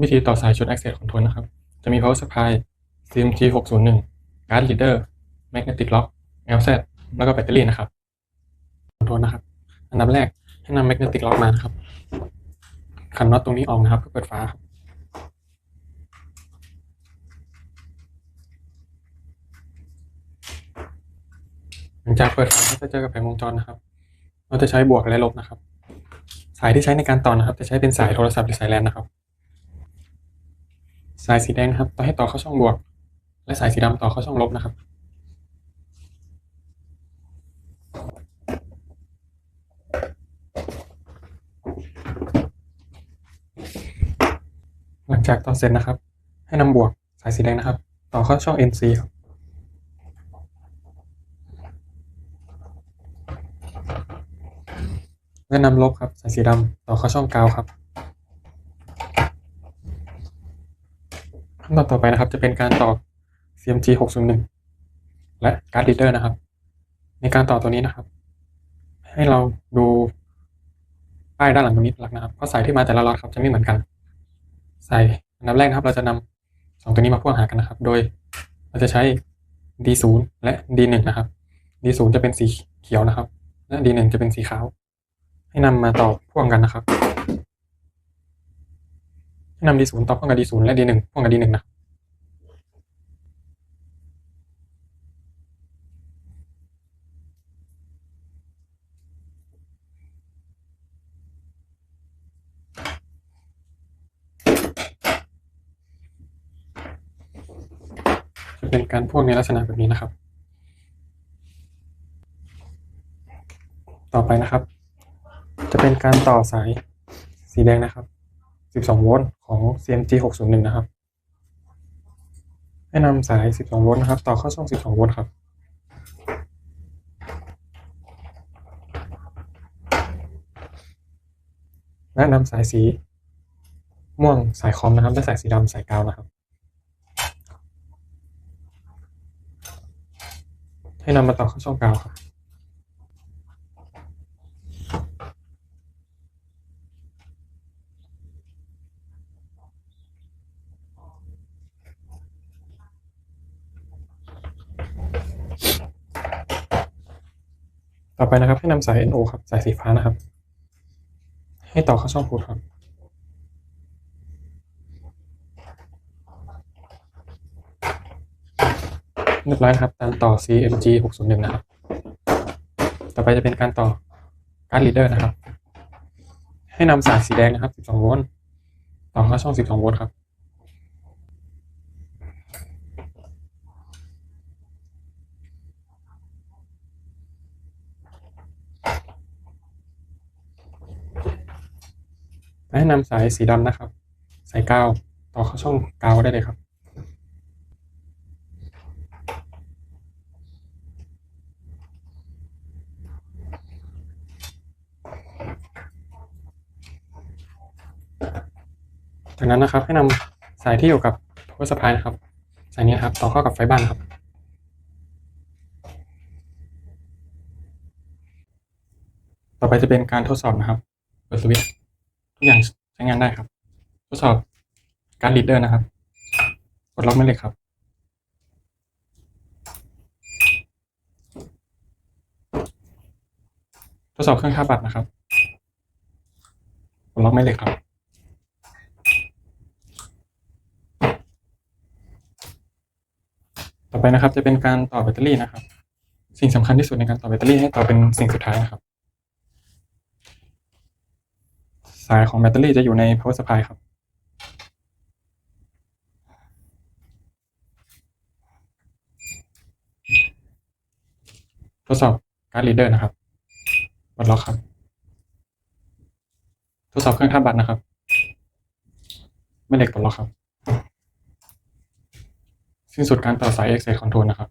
วิธีต่อสายชุด Access Control นะครับ จะมี Power Supply CMG 601 Guard Leader Magnetic Lock LZ แล้วก็แบตเตอรี่นะครับคอนโทรลนะครับ อันดับแรกให้นำ Magnetic Lock มานะครับ ขันน็อตตรงนี้ออกนะครับเพื่อเปิดฝาหลังจากเปิดฝาก็จะเจอกับแผงวงจรนะครับ เราจะใช้บวกและลบนะครับ สายที่ใช้ในการต่อนะครับ จะใช้เป็นสายโทรศัพท์หรือสายแลนนะครับ สายสีแดงครับต่อให้ต่อเข้าช่องบวก และสายสีดำต่อเข้าช่องลบนะครับ หลังจากต่อเสร็จนะครับ ให้นำบวกสายสีแดงนะครับ ต่อเข้าช่อง NC ครับและนำลบครับสายสีดำต่อเข้าช่องกาวครับ ขั้นตอนต่อไปนะครับ จะเป็นการต่อ CMG 601และการ์ด reader นะครับ ในการต่อตัวนี้นะครับ ให้เราดูป้ายด้านหลังตรงนี้หลักนะครับเพราะสายที่มาแต่ละล็อตครับจะไม่เหมือนกันสายอันดับแรกนะครับ เราจะนำสองตัวนี้มาพ่วงหากันนะครับ โดยเราจะใช้ D0 และ D1 นะครับ D0 จะเป็นสีเขียวนะครับ และ D1 จะเป็นสีขาว ให้นำมาต่อพ่วงกันนะครับ ให้นำ D0 ต่อพ่วงกับ D0 และ D1 พ่วงกับ D1 นะครับจะเป็นการพ่วงในลักษณะแบบนี้นะครับ ต่อไปนะครับ จะเป็นการต่อสายสีแดงนะครับ 12 โวลต์ของ CMG 601 นะครับ ให้นำสาย 12 โวลต์นะครับ ต่อเข้าช่อง 12 โวลต์ครับ และนำสายสี ม่วงสายคอมนะครับ และสายสีดำสายกาวนะครับ ให้นำมาต่อเข้าช่องกาวครับ ต่อไปนะครับ ให้นำสาย NO ครับ สายสีฟ้านะครับ ให้ต่อเข้าช่องพูทครับ เรียบร้อยนะครับ การต่อ CMG 601นะครับ ต่อไปจะเป็นการต่อการ์ด reader นะครับ ให้นำสายสีแดงนะครับ 12 โวลต์ ต่อเข้าช่อง 12 โวลต์ครับ และนำสายสีดำนะครับ สายกาวต่อเข้าช่องกาวได้เลยครับ จากนั้นนะครับให้นำสายที่อยู่กับ power supply นะครับ สายนี้ครับต่อเข้ากับไฟบ้านครับต่อไปจะเป็นการทดสอบนะครับ เปิดสวิตช์ อย่างใช้งานได้ครับ ทดสอบการลีดเดอร์นะครับ กดล็อกแม่เหล็กครับ ทดสอบเครื่องค่าบัตรนะครับ กดล็อกแม่เหล็กครับ ต่อไปนะครับจะเป็นการต่อแบตเตอรี่นะครับ สิ่งสำคัญที่สุดในการต่อแบตเตอรี่ให้ต่อเป็นสิ่งสุดท้ายนะครับ สายของแบตเตอรี่จะอยู่ใน power supply ครับ ทดสอบการ์ด reader นะครับกดล็อกครับ ทดสอบเครื่องทับบัตรนะครับ ไม่เหล็กกดล็อกครับ สิ้นสุดการต่อสาย Access Control นะครับ